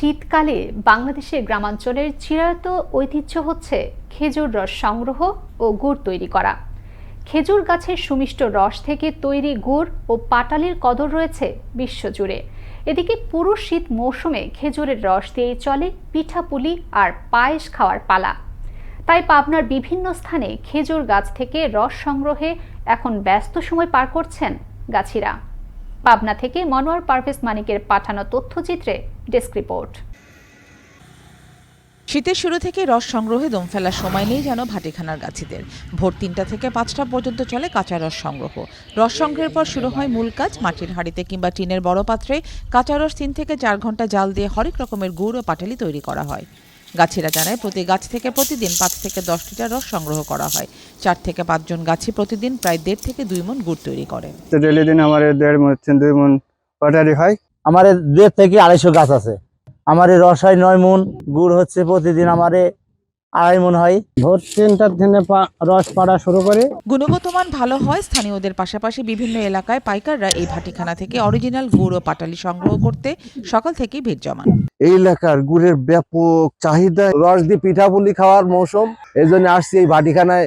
শীতকালে বাংলাদেশের গ্রামাঞ্চলের চিরায়ত ঐতিহ্য হচ্ছে খেজুর রস সংগ্রহ ও গুড় তৈরি করা। খেজুর গাছের সুমিষ্ট রস থেকে তৈরি গুড় ও পাটালির কদর রয়েছে বিশ্বজুড়ে। এদিকে পুরো শীত মৌসুমে খেজুরের রস দিয়েই চলে পিঠাপুলি আর পায়েস খাওয়ার পালা। তাই পাবনার বিভিন্ন স্থানে খেজুর গাছ থেকে রস সংগ্রহে এখন ব্যস্ত সময় পার করছেন গাছিরা। পাবনা থেকে মনোয়ার পারভেজ মানিকের পাঠানো তথ্যচিত্রে ডেস্ক রিপোর্ট। শীতের শুরু থেকে রস সংগ্রহে দম ফেলার সময় নেই যেন ভাটিখানার গাছিদের। ভোর তিনটা থেকে পাঁচটা পর্যন্ত চলে কাঁচা রস সংগ্রহ। রস সংগ্রহের পর শুরু হয় মূল কাজ, মাটির হাঁড়িতে কিংবা টিনের বড় পাত্রে। কাঁচা রস তিন থেকে চার ঘণ্টা জাল দিয়ে হরেক রকমের গুড় ও পাটালি তৈরি করা হয়। গাছিরা জানায় প্রতি গাছ থেকে প্রতিদিন পাঁচ থেকে দশ লিটার রস সংগ্রহ করা হয়। চার থেকে পাঁচজন গাছি প্রতিদিন প্রায় দেড় থেকে দুই মন গুড় তৈরি করে। তো ডেলি দিন আমার এই দেড় মন তিন দুই মন পাটারি হয়। আমার দেড় থেকে আড়াইশো গাছ আছে। আমার রস হয় নয় মন গুড় হচ্ছে প্রতিদিন আমার আড়াই মনে হয় ভোর তিনটার দিনে রস পাড়া শুরু করে। গুণগত মান ভালো হয় স্থানীয়দের পাশাপাশি বিভিন্ন এলাকায় পাইকাররা এই ভাটিখানা থেকে অরিজিনাল গুড় ও পাটালি সংগ্রহ করতে সকাল থেকেই ভিড় জমান। এই এলাকার গুড়ের ব্যাপক চাহিদা রস দিয়ে পিঠাপুলি খাওয়ার মৌসুম এই জন্য আসছি এই ভাটিখানায়।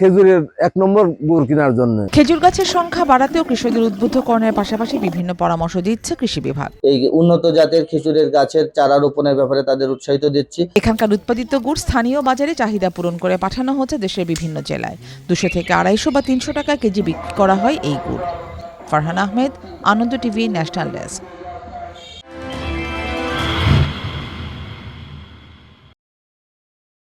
খেজুরের এক নম্বর গুড় কেনার জন্য। খেজুর গাছের সংখ্যা বাড়াতেও কৃষকদের উদ্বুদ্ধ উদ্বুদ্ধকরণের পাশাপাশি বিভিন্ন পরামর্শ দিচ্ছে কৃষি বিভাগ। এই উন্নত জাতের খেজুরের গাছের চারা রোপণের ব্যাপারে তাদের উৎসাহিত দিচ্ছি। এখানকার উৎপাদিত গুড় স্থানীয় বাজারে চাহিদা পূরণ করে পাঠানো হচ্ছে দেশের বিভিন্ন জেলায়। দুশো থেকে আড়াইশো বা তিনশো টাকা কেজি বিক্রি করা হয় এই গুড়। Farhan Ahmed Ananda TV national desk.